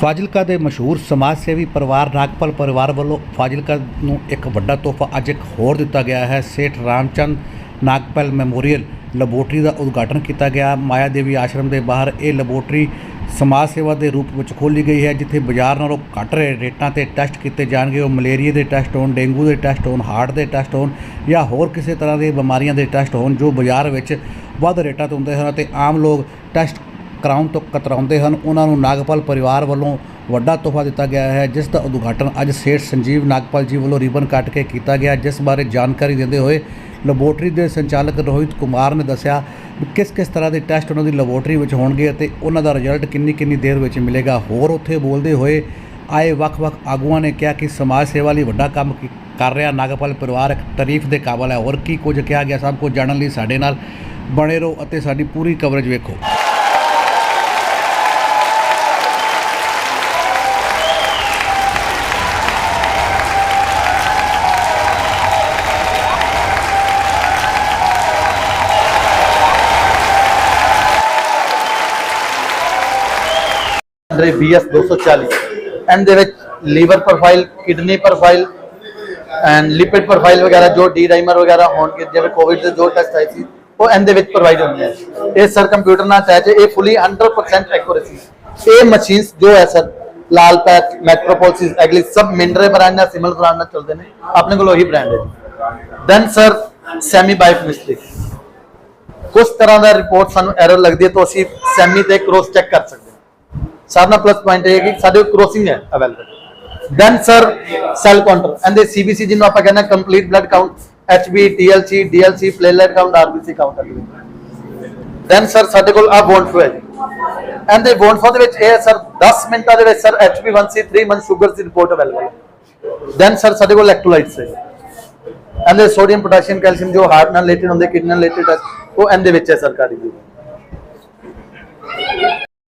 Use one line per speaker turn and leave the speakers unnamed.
ਫਾਜ਼ਿਲਕਾ ਦੇ ਮਸ਼ਹੂਰ ਸਮਾਜ ਸੇਵੀ ਪਰਿਵਾਰ ਨਾਗਪਾਲ ਪਰਿਵਾਰ ਵੱਲੋਂ ਫਾਜ਼ਿਲਕਾ ਨੂੰ ਇੱਕ ਵੱਡਾ ਤੋਹਫਾ ਅੱਜ ਇੱਕ ਹੋਰ ਦਿੱਤਾ ਗਿਆ ਹੈ। ਸੇਠ ਰਾਮਚੰਦ ਨਾਗਪਾਲ ਮੈਮੋਰੀਅਲ ਲੈਬੋਰਟਰੀ ਦਾ ਉਦਘਾਟਨ ਕੀਤਾ ਗਿਆ। ਮਾਇਆ ਦੇਵੀ ਆਸ਼ਰਮ ਦੇ ਬਾਹਰ ਇਹ ਲੈਬੋਰਟਰੀ ਸਮਾਜ ਸੇਵਾ ਦੇ ਰੂਪ ਵਿੱਚ ਖੋਲ੍ਹੀ ਗਈ ਹੈ, ਜਿੱਥੇ ਬਾਜ਼ਾਰ ਨਾਲੋਂ ਘੱਟ ਰੇ- ਰੇਟਾਂ ਤੇ ਟੈਸਟ ਕੀਤੇ ਜਾਣਗੇ। ਉਹ ਮਲੇਰੀਆ ਦੇ ਟੈਸਟ ਹੋਣ, ਡੇਂਗੂ ਦੇ ਟੈਸਟ ਹੋਣ, ਹਾਰਟ ਦੇ ਟੈਸਟ ਹੋਣ ਜਾਂ ਹੋਰ ਕਿਸੇ ਤਰ੍ਹਾਂ ਦੀ ਬਿਮਾਰੀਆਂ ਦੇ ਟੈਸਟ ਹੋਣ ਜੋ ਬਾਜ਼ਾਰ ਵਿੱਚ ਵੱਧ ਰੇਟਾਂ ਤੇ ਹੁੰਦੇ ਹਨ ਅਤੇ ਆਮ ਲੋਕ ਟੈਸਟ ਕਰਾਉਣ ਤੋਂ ਕਤਰਾਉਂਦੇ ਹਨ। ਉਹਨਾਂ ਨੂੰ ਨਾਗਪਾਲ ਪਰਿਵਾਰ ਵੱਲੋਂ ਵੱਡਾ ਤੋਹਫਾ ਦਿੱਤਾ ਗਿਆ ਹੈ, ਜਿਸ ਦਾ ਉਦਘਾਟਨ ਅੱਜ ਸੇਠ ਸੰਜੀਵ ਨਾਗਪਾਲ ਜੀ ਵੱਲੋਂ ਰਿਬਨ ਕੱਟ ਕੇ ਕੀਤਾ ਗਿਆ, ਜਿਸ ਬਾਰੇ ਜਾਣਕਾਰੀ ਦਿੰਦੇ ਹੋਏ ਲੈਬੋਰਟਰੀ ਦੇ ਸੰਚਾਲਕ ਰੋਹਿਤ ਕੁਮਾਰ ਨੇ ਦੱਸਿਆ ਵੀ ਕਿਸ ਕਿਸ ਤਰ੍ਹਾਂ ਦੇ ਟੈਸਟ ਉਹਨਾਂ ਦੀ ਲੈਬੋਰਟਰੀ ਵਿੱਚ ਹੋਣਗੇ ਅਤੇ ਉਹਨਾਂ ਦਾ ਰਿਜ਼ਲਟ ਕਿੰਨੀ ਕਿੰਨੀ ਦੇਰ ਵਿੱਚ ਮਿਲੇਗਾ। ਹੋਰ ਉੱਥੇ ਬੋਲਦੇ ਹੋਏ ਆਏ ਵੱਖ-ਵੱਖ ਆਗੂਆਂ ਨੇ ਕਿਹਾ ਕਿ ਸਮਾਜ ਸੇਵਾ ਲਈ ਵੱਡਾ ਕੰਮ ਕਰ ਰਿਹਾ ਨਾਗਪਾਲ ਪਰਿਵਾਰ, ਇੱਕ ਤਾਰੀਫ ਦੇ ਕਾਬਲ ਹੈ। ਹੋਰ ਕੀ ਕੁਝ ਕਿਹਾ ਗਿਆ? ਸਭ ਕੁਝ ਜਾਣਨ ਲਈ ਸਾਡੇ ਨਾਲ ਬਣੇ ਰਹੋ ਅਤੇ ਸਾਡੀ ਪੂਰੀ ਕਵਰੇਜ ਵੇਖੋ।
ਅੰਦਰੇ BS 240 ਇਹਦੇ ਵਿੱਚ liver profile, kidney profile and lipid profile ਵਗੈਰਾ, ਜੋ ਡੀ ਡਾਈਮਰ ਵਗੈਰਾ ਹੋਣਗੇ, ਜਿਵੇਂ ਕੋਵਿਡ ਦੇ ਜੋ ਟੈਸਟ ਆਏ ਸੀ, ਉਹ ਇਹਦੇ ਵਿੱਚ ਪ੍ਰੋਵਾਈਡ ਹੁੰਦੇ ਹੈ ਇਹ ਸਰ ਕੰਪਿਊਟਰ ਨਾਲ ਅਟੈਚ ਇਹ ਫੁੱਲੀ 100% ਐਕੂਰੇਸੀ ਇਹ ਮਸ਼ੀਨਸ ਜੋ ਹੈ ਸਰ ਲਾਲ ਪੈਕ ਮੈਟਰੋਪੋਲਿਸ ਐਗਲੀ ਸਭ ਮਿੰਡਰੇ ਬ੍ਰਾਂਡ ਨਾਲ, ਸਿਮਲ ਬ੍ਰਾਂਡ ਨਾਲ ਚੱਲਦੇ ਨੇ, ਆਪਣੇ ਕੋਲ ਉਹੀ ਬ੍ਰਾਂਡ ਹੈ। Then sir semi bite mistake ਕੁਝ ਤਰ੍ਹਾਂ ਦਾ ਰਿਪੋਰਟ ਸਾਨੂੰ ਐਰਰ ਲੱਗਦੀ ਹੈ, ਤਾਂ ਅਸੀਂ ਸੈਮੀ ਤੇ ਕ੍ਰੋਸ ਚੈੱਕ ਕਰ ਸਕਦੇ ਹਾਂ ਸਾਡਾ ਪਲੱਸ ਪੁਆਇੰਟ ਇਹ ਹੈ ਕਿ ਸਾਡੇ ਕੋਲ ਕ੍ਰੋਸਿੰਗ ਹੈ available then sir cell counter ਇਹਦੇ ਸੀਬੀਸੀ ਜਿਹਨੂੰ ਆਪਾਂ ਕਹਿੰਦੇ complete blood count HB TLC DLC platelet count RBC count then sir ਸਾਡੇ ਕੋਲ ਆ ਬੋਨ ਫਲੋ ਹੈ ਜੀ। ਇਹਦੇ ਬੋਨ ਫਲੋ ਦੇ ਵਿੱਚ ਇਹ ਹੈ ਸਰ 10 ਮਿੰਟਾਂ ਦੇ ਵਿੱਚ ਸਰ HB1C 3 ਮੰਥ ਸ਼ੂਗਰ ਦੀ ਰਿਪੋਰਟ ਅਵੇਲੇਬਲ ਹੈ। ਦੈਨ ਸਰ ਸਾਡੇ ਕੋਲ ਇਲੈਕਟ੍ਰੋਲਾਈਟਸ ਹੈ। ਇਹਦੇ ਸੋਡੀਅਮ ਪੋਟਾਸ਼ੀਅਮ ਕੈਲਸ਼ੀਅਮ ਜੋ ਹਾਰਟ ਨਾਲ ਰਿਲੇਟਡ ਹੁੰਦੇ ਕਿਡਨੀ ਨਾਲ ਰਿਲੇਟਡ ਉਹ ਇਹਦੇ ਵਿੱਚ ਹੈ ਸਰਕਾਰੀ ਜੀ